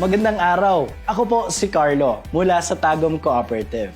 Magandang araw. Ako po si Carlo mula sa Tagum Cooperative.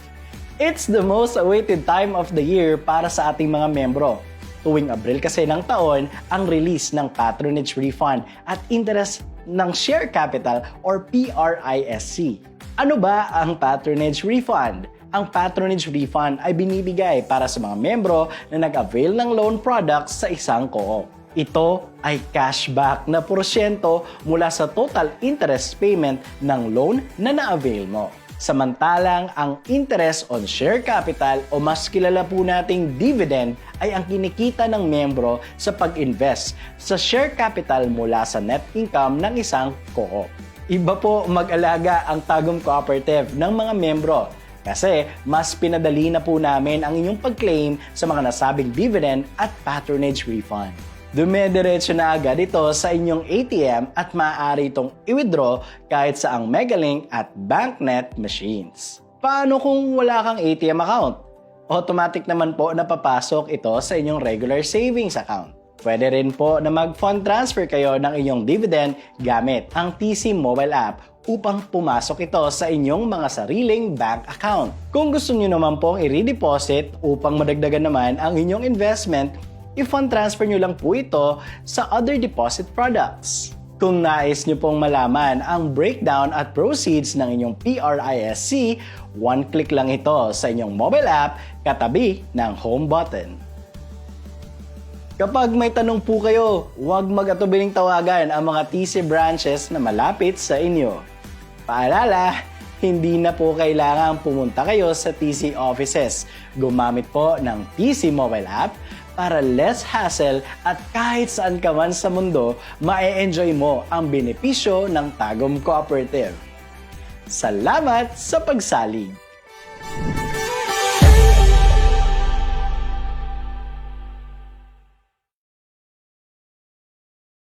It's the most awaited time of the year para sa ating mga membro. Tuwing Abril kasi ng taon ang release ng patronage refund at interest ng share capital or PRISC. Ano ba ang patronage refund? Ang patronage refund ay binibigay para sa mga membro na nag-avail ng loan products sa isang co-op. Ito ay cashback na porsyento mula sa total interest payment ng loan na na-avail mo. Samantalang ang interest on share capital o mas kilala po nating dividend ay ang kinikita ng membro sa pag-invest sa share capital mula sa net income ng isang co-op. Iba po mag-alaga ang Tagum Cooperative ng mga membro kasi mas pinadali na po namin ang inyong pag-claim sa mga nasabing dividend at patronage refund. Dumediretso na agad ito sa inyong ATM at maaari itong i-withdraw kahit sa ang Megalink at BankNet machines. Paano kung wala kang ATM account? Automatic naman po na papasok ito sa inyong regular savings account. Pwede rin po na mag-fund transfer kayo ng inyong dividend gamit ang TC mobile app upang pumasok ito sa inyong mga sariling bank account. Kung gusto nyo naman pong i-redeposit upang madagdagan naman ang inyong investment, i-fund transfer nyo lang po ito sa other deposit products. Kung nais nyo pong malaman ang breakdown at proceeds ng inyong PRISC, one click lang ito sa inyong mobile app katabi ng home button. Kapag may tanong po kayo, huwag mag-atubiling tawagan ang mga TC branches na malapit sa inyo. Paalala, hindi na po kailangan pumunta kayo sa TC offices. Gumamit po ng TC mobile app para less hassle at kahit saan ka man sa mundo, ma-enjoy mo ang benepisyo ng Tagum Cooperative. Salamat sa pagsalig!